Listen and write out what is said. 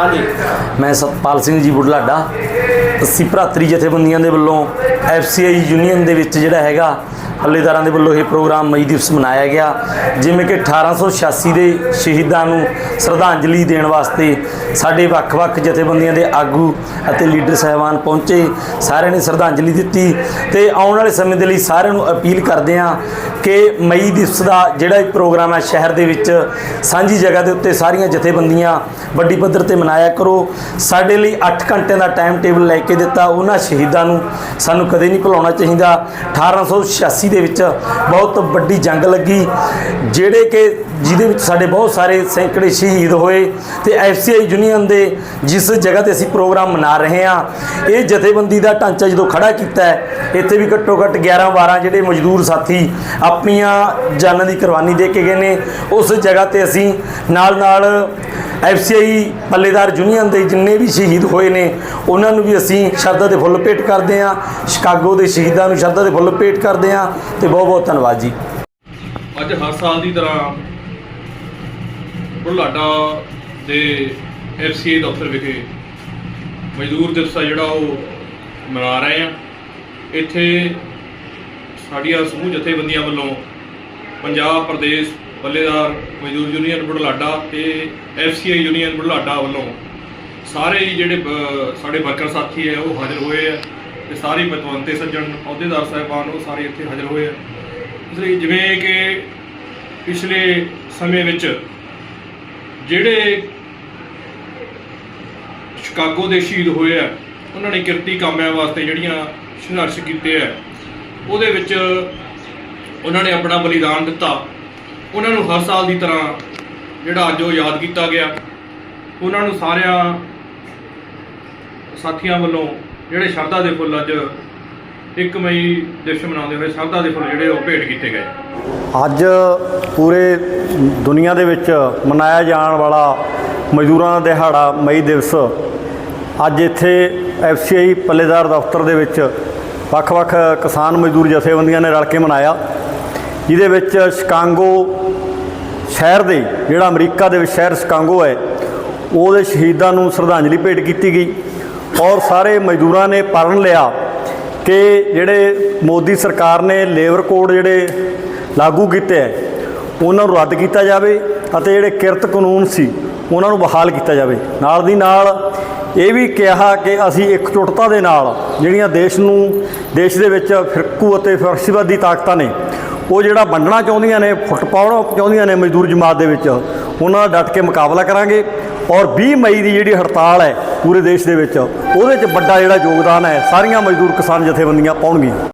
ਹਾਂਜੀ। ਮੈਂ ਸਤਪਾਲ ਸਿੰਘ ਜੀ ਬੁਢਲਾਡਾ ਅਸੀਂ ਭਰਾਤਰੀ ਜਥੇਬੰਦੀਆਂ ਦੇ ਵੱਲੋਂ ਐਫਸੀਆਈ ਯੂਨੀਅਨ ਦੇ ਵਿੱਚ ਜਿਹੜਾ ਹੈਗਾ ਹੱਲੇਦਾਰਾਂ ਦੇ ਵੱਲੋਂ ਇਹ ਪ੍ਰੋਗਰਾਮ ਮਈ ਦਿਵਸ ਮਨਾਇਆ ਗਿਆ, ਜਿਵੇਂ ਕਿ 1886 ਦੇ ਸ਼ਹੀਦਾਂ ਨੂੰ ਸ਼ਰਧਾਂਜਲੀ ਦੇਣ ਵਾਸਤੇ ਸਾਡੇ ਵੱਖ-ਵੱਖ ਜਥੇਬੰਦੀਆਂ ਦੇ ਆਗੂ ਅਤੇ ਲੀਡਰ ਸਹਿਬਾਨ ਪਹੁੰਚੇ, ਸਾਰਿਆਂ ਨੇ ਸ਼ਰਧਾਂਜਲੀ ਦਿੱਤੀ ਤੇ ਆਉਣ ਵਾਲੇ ਸਮੇਂ ਦੇ ਲਈ ਸਾਰਿਆਂ ਨੂੰ ਅਪੀਲ ਕਰਦੇ ਹਾਂ ਕਿ ਮਈ ਦਿਵਸ ਦਾ ਜਿਹੜਾ ਇਹ ਪ੍ਰੋਗਰਾਮ ਹੈ ਸ਼ਹਿਰ ਦੇ ਵਿੱਚ ਸਾਂਝੀ ਜਗ੍ਹਾ ਦੇ ਉੱਤੇ ਸਾਰੀਆਂ ਜਥੇਬੰਦੀਆਂ ਵੱਡੀ ਪੱਧਰ ਤੇ ਮਨਾਇਆ ਕਰੋ। ਸਾਡੇ ਲਈ 8 ਘੰਟਿਆਂ ਦਾ ਟਾਈਮ ਟੇਬਲ ਲੈ ਕੇ ਦਿੱਤਾ, ਉਹਨਾਂ ਸ਼ਹੀਦਾਂ ਨੂੰ ਸਾਨੂੰ ਕਦੇ ਨਹੀਂ ਭੁਲਾਉਣਾ ਚਾਹੀਦਾ। 1886 ਦੇ ਵਿੱਚ ਬਹੁਤ ਵੱਡੀ ਜੰਗ ਲੱਗੀ, ਜਿਹੜੇ ਕਿ ਜਿਹਦੇ ਵਿੱਚ ਸਾਡੇ ਬਹੁਤ ਸਾਰੇ ਸੈਂਕੜੇ ਸ਼ਹੀਦ ਹੋਏ ਤੇ ਐਫਸੀਆਈ ਯੂਨੀਅਨ ਦੇ ਜਿਸ ਜਗ੍ਹਾ ਤੇ ਅਸੀਂ ਪ੍ਰੋਗਰਾਮ ਮਨਾ ਰਹੇ ਹਾਂ, ਇਹ ਜਥੇਬੰਦੀ ਦਾ ਢਾਂਚਾ ਜਦੋਂ ਖੜਾ ਕੀਤਾ ਹੈ, ਇੱਥੇ ਵੀ ਘੱਟੋ ਘੱਟ 11 12 ਜਿਹੜੇ ਮਜ਼ਦੂਰ ਸਾਥੀ ਆਪਣੀਆਂ ਜਾਨਾਂ ਦੀ ਕੁਰਬਾਨੀ ਦੇ ਕੇ ਗਏ ਨੇ, ਉਸ ਜਗ੍ਹਾ ਤੇ ਅਸੀਂ ਨਾਲ ਨਾਲ ਐਫਸੀਆਈ ਪੱਲੇਦਾਰ ਯੂਨੀਅਨ ਦੇ ਜਿੰਨੇ ਵੀ ਸ਼ਹੀਦ ਹੋਏ ਨੇ, ਉਹਨਾਂ ਨੂੰ ਵੀ ਅਸੀਂ ਸ਼ਰਧਾ ਦੇ ਫੁੱਲ ਭੇਟ ਕਰਦੇ ਹਾਂ। ਸ਼ਿਕਾਗੋ ਦੇ ਸ਼ਹੀਦਾਂ ਨੂੰ ਸ਼ਰਧਾ ਦੇ ਫੁੱਲ ਭੇਟ ਕਰਦੇ ਹਾਂ ਤੇ ਬਹੁਤ ਬਹੁਤ ਧੰਨਵਾਦ ਜੀ। ਅੱਜ ਹਰ ਸਾਲ ਦੀ ਤਰ੍ਹਾਂ ਬੁਲਾਡਾ ਦੇ ਐਫਸੀਏ ਦਫ਼ਤਰ ਵਿਖੇ ਮਜ਼ਦੂਰ ਦਿਵਸ ਆ ਜਿਹੜਾ ਉਹ ਮਨਾ ਰਹੇ ਆ ਇੱਥੇ ਸਾਡੀਆਂ ਸਮੂਹ ਜਥੇਬੰਦੀਆਂ ਵੱਲੋਂ ਪੰਜਾਬ ਪ੍ਰਦੇਸ਼ ਬੱਲੇਦਾਰ ਮਜ਼ਦੂਰ ਯੂਨੀਅਨ ਬੁਢਲਾਡਾ ਤੇ ਐਫਸੀਏ ਯੂਨੀਅਨ ਬੁਢਲਾਡਾ ਵੱਲੋਂ ਸਾਰੇ ਹੀ ਜਿਹੜੇ ਸਾਡੇ ਵਰਕਰ ਸਾਥੀ ਹੈ, ਉਹ ਹਾਜ਼ਰ ਹੋਏ ਆ ਤੇ ਸਾਰੇ ਪਤਵੰਤੇ ਸੱਜਣ, ਅਹੁਦੇਦਾਰ ਸਾਹਿਬਾਨ, ਉਹ ਸਾਰੇ ਇੱਥੇ ਹਾਜ਼ਰ ਹੋਏ ਆ ਇਸ ਲਈ ਜਿਵੇਂ ਕਿ ਪਿਛਲੇ ਸਮੇਂ ਵਿੱਚ ਜਿਹੜੇ ਸ਼ਿਕਾਗੋ ਦੇ ਸ਼ਹੀਦ ਹੋਏ ਆ ਉਹਨਾਂ ਨੇ ਕਿਰਤੀ ਕਾਮਿਆਂ ਵਾਸਤੇ ਜਿਹੜੀਆਂ ਸੰਘਰਸ਼ ਕੀਤੇ ਆ ਉਹਦੇ ਵਿੱਚ ਉਹਨਾਂ ਨੇ ਆਪਣਾ ਬਲੀਦਾਨ ਦਿੱਤਾ। ਉਹਨਾਂ ਨੂੰ ਹਰ ਸਾਲ ਦੀ ਤਰ੍ਹਾਂ ਜਿਹੜਾ ਅੱਜ ਉਹ ਯਾਦ ਕੀਤਾ ਗਿਆ, ਉਹਨਾਂ ਨੂੰ ਸਾਰਿਆਂ ਸਾਥੀਆਂ ਵੱਲੋਂ ਜਿਹੜੇ ਸ਼ਰਧਾ ਦੇ ਫੁੱਲ ਅੱਜ 1 ਮਈ ਦਿਵਸ ਮਨਾਉਂਦੇ ਹੋਏ ਸ਼ਰਧਾ ਦੇ ਫੁੱਲ ਜਿਹੜੇ ਉਹ ਭੇਟ ਕੀਤੇ ਗਏ। ਅੱਜ ਪੂਰੇ ਦੁਨੀਆ ਦੇ ਵਿੱਚ ਮਨਾਇਆ ਜਾਣ ਵਾਲਾ ਮਜ਼ਦੂਰਾਂ ਦਾ ਦਿਹਾੜਾ ਮਈ ਦਿਵਸ, ਅੱਜ ਇੱਥੇ ਐਫਸੀਆਈ ਪੱਲੇਦਾਰ ਦਫ਼ਤਰ ਦੇ ਵਿੱਚ ਵੱਖ-ਵੱਖ ਕਿਸਾਨ ਮਜ਼ਦੂਰ ਜਥੇਬੰਦੀਆਂ ਨੇ ਰਲ ਕੇ ਮਨਾਇਆ। ਜਿਹਦੇ ਵਿੱਚ ਸ਼ਿਕਾਂਗੋ ਸ਼ਹਿਰ ਦੇ, ਜਿਹੜਾ ਅਮਰੀਕਾ ਦੇ ਵਿੱਚ ਸ਼ਹਿਰ ਸ਼ਿਕਾਗੋ ਹੈ, ਉਹਦੇ ਸ਼ਹੀਦਾਂ ਨੂੰ ਸ਼ਰਧਾਂਜਲੀ ਭੇਟ ਕੀਤੀ ਗਈ ਔਰ ਸਾਰੇ ਮਜ਼ਦੂਰਾਂ ਨੇ ਪਰਨ ਲਿਆ ਕਿ ਜਿਹੜੇ ਮੋਦੀ ਸਰਕਾਰ ਨੇ ਲੇਬਰ ਕੋਡ ਜਿਹੜੇ ਲਾਗੂ ਕੀਤੇ ਹੈ, ਉਹਨਾਂ ਨੂੰ ਰੱਦ ਕੀਤਾ ਜਾਵੇ ਅਤੇ ਜਿਹੜੇ ਕਿਰਤ ਕਾਨੂੰਨ ਸੀ, ਉਹਨਾਂ ਨੂੰ ਬਹਾਲ ਕੀਤਾ ਜਾਵੇ। ਨਾਲ ਦੀ ਨਾਲ ਇਹ ਵੀ ਕਿਹਾ ਕਿ ਅਸੀਂ ਇਕਜੁੱਟਤਾ ਦੇ ਨਾਲ ਜਿਹੜੀਆਂ ਦੇਸ਼ ਨੂੰ, ਦੇਸ਼ ਦੇ ਵਿੱਚ ਫਿਰਕੂ ਅਤੇ ਫਰਕਸ਼ੀਵਾਦੀ ਤਾਕਤਾਂ ਨੇ ਉਹ ਜਿਹੜਾ ਵੰਡਣਾ ਚਾਹੁੰਦੀਆਂ ਨੇ ਫੁੱਟ ਪਾਉਣਾ ਚਾਹੁੰਦੀਆਂ ਨੇ ਮਜ਼ਦੂਰ ਜਮਾਤ ਦੇ ਵਿੱਚ, ਉਹਨਾਂ ਦਾ ਡਟ ਕੇ ਮੁਕਾਬਲਾ ਕਰਾਂਗੇ। ਔਰ 20 ਮਈ ਦੀ ਜਿਹੜੀ ਹੜਤਾਲ ਹੈ ਪੂਰੇ ਦੇਸ਼ ਦੇ ਵਿੱਚ, ਉਹਦੇ 'ਚ ਵੱਡਾ ਜਿਹੜਾ ਯੋਗਦਾਨ ਹੈ, ਸਾਰੀਆਂ ਮਜ਼ਦੂਰ ਕਿਸਾਨ ਜਥੇਬੰਦੀਆਂ ਪਾਉਣਗੀਆਂ।